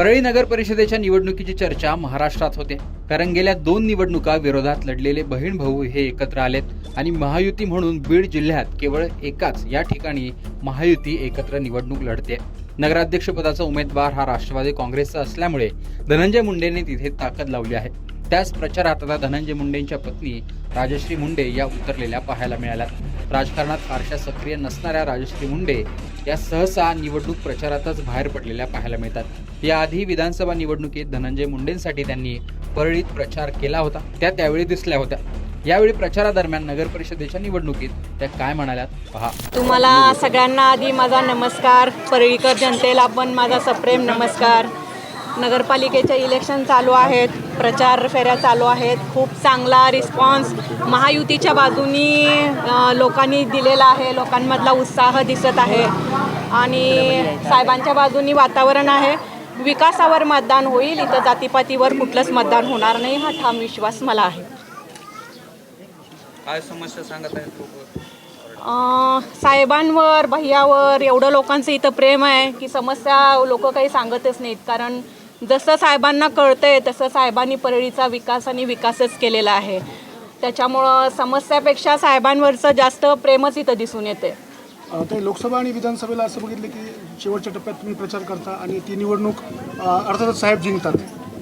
परळी नगर परिषदेच्या निवडणुकीची चर्चा महाराष्ट्रात होते. कारण गेल्या दोन निवडणुका विरोधात लढलेले बहीण भाऊ हे एकत्र आलेत आणि महायुती म्हणून बीड जिल्ह्यात केवळ एकाच या ठिकाणी महायुती एकत्र निवडणूक लढते. नगराध्यक्षपदाचा उमेदवार हा राष्ट्रवादी काँग्रेसचा असल्यामुळे धनंजय मुंडेंनी तिथे ताकद लावली आहे. त्याच प्रचारात आता धनंजय मुंडेंच्या पत्नी राजश्री मुंडे या उतरलेल्या पाहायला मिळाल्या राजकारणात फारशा सक्रिय नसणाऱ्या राजश्री मुंडे या सहसा निवडणूक प्रचारातच बाहेर पडलेल्या पाहायला मिळतात. याआधी विधानसभा निवडणुकीत धनंजय मुंडेंसाठी त्यांनी परळीत प्रचार केला होता. त्या त्यावेळी दिसल्या होत्या. यावेळी प्रचारादरम्यान नगर परिषदेच्या निवडणुकीत त्या काय म्हणाल्यात पहा. तुम्हाला सगळ्यांना आधी माझा नमस्कार. परळीकर जनतेला पण माझा सप्रेम नमस्कार. नगरपालिकेचे इलेक्शन चालू आहेत प्रचार फेऱ्या चालू आहेत. खूप चांगला रिस्पॉन्स महायुतीच्या बाजूनी लोकांनी दिलेला आहे. लोकांमधला उत्साह दिसत आहे. आणि साहेबांच्या बाजूनी वातावरण आहे. विकासावर मतदान होईल. इथं जातीपातीवर कुठलंच मतदान होणार नाही. हा ठाम विश्वास मला आहे. काय समस्या सांगत साहेबांवर भैयावर एवढं लोकांचं इथं प्रेम आहे की समस्या लोक काही सांगतच नाहीत. कारण जसं साहेबांना कळतंय तसं साहेबांनी परळीचा विकास आणि विकासच केलेला आहे. त्याच्यामुळं समस्यापेक्षा साहेबांवरचं जास्त प्रेमच इथं दिसून येते ते लोकसभा आणि विधानसभेला असं बघितलं की शेवटच्या टप्प्यात तुम्ही प्रचार करता आणि ती निवडणूक अर्थातच साहेब जिंकतात.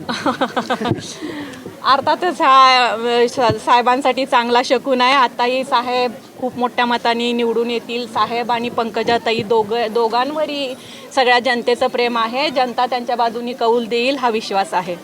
अर्थातच हा सा- साहेबांसाठी चांगला शकून आहे. आताही साहेब खूप मोठ्या मताने निवडून येतील. साहेब आणि पंकजाताई दोघ दोघांवरही सगळ्या जनतेचं प्रेम आहे. जनता त्यांच्या बाजूनी कौल देईल हा विश्वास आहे.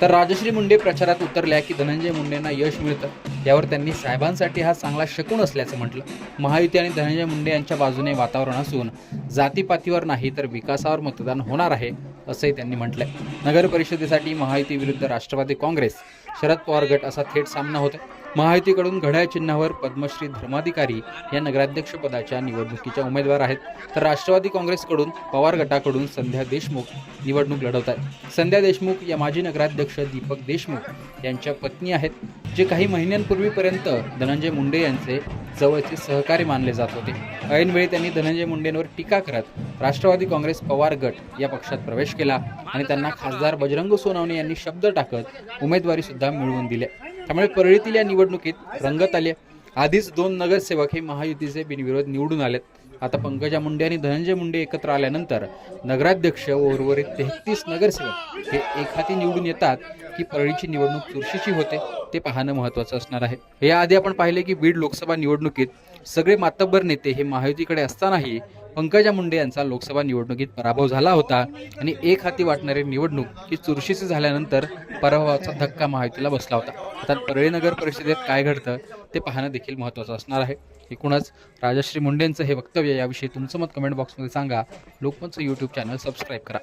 तर राजश्री मुंडे प्रचारात उतरल्या की धनंजय मुंडेंना यश मिळतं. यावर त्यांनी साहेबांसाठी हा चांगला शकून असल्याचं म्हटलं. महायुती आणि धनंजय मुंडे यांच्या बाजूने वातावरण असून जातीपातीवर नाही तर विकासावर मतदान होणार आहे असंही त्यांनी म्हटलंय. नगर परिषदेसाठी महायुती विरुद्ध राष्ट्रवादी काँग्रेस शरद पवार गट असा थेट सामना होता महायुतीकडून घड्याळ चिन्हावर पद्मश्री धर्माधिकारी या नगराध्यक्ष पदाच्या निवडणुकीच्या उमेदवार आहेत. तर राष्ट्रवादी काँग्रेसकडून पवार गटाकडून संध्या देशमुख निवडणूक लढवत आहेत. संध्या देशमुख या माजी नगराध्यक्ष दीपक देशमुख यांच्या पत्नी आहेत. जे काही महिन्यांपूर्वीपर्यंत धनंजय मुंडे यांचे जवळचे सहकारी मानले जात होते. ऐनवेळी त्यांनी धनंजय मुंडेंवर टीका करत राष्ट्रवादी काँग्रेस पवार गट या पक्षात प्रवेश केला आणि त्यांना खासदार बजरंग सोनवणे यांनी शब्द टाकत उमेदवारी सुद्धा मिळवून दिली त्यामुळे परळीतील या निवडणुकीत रंगत आले. आधीच दोन नगरसेवक हे महायुतीचे बिनविरोध निवडून आलेत. आता पंकजा मुंडे आणि धनंजय मुंडे एकत्र आल्यानंतर नगराध्यक्ष व उर्वरित तेहतीस नगरसेवक हे एक हाती निवडून येतात की परळीची निवडणूक चुरशीची होते. ते पाहणं महत्त्वाचं असणार आहे. याआधी आपण पाहिले की बीड लोकसभा निवडणुकीत सगळे मातब्बर नेते हे महायुतीकडे असतानाही पंकजा मुंडे यांचा लोकसभा निवडणुकीत पराभव झाला होता आणि एक हाती वाटणारी निवडणूक ही चुरशीची झाल्यानंतर पराभवाचा धक्का महायुतीला बसला होता. आता परळी नगर परिषदेत काय घडतं ते पाहणं देखील महत्त्वाचं असणार आहे. एकूणच राजश्री मुंडेंचं हे वक्तव्य याविषयी तुमचं मत कमेंट बॉक्समध्ये सांगा. लोकमतचं यूट्यूब चॅनल सबस्क्राईब करा.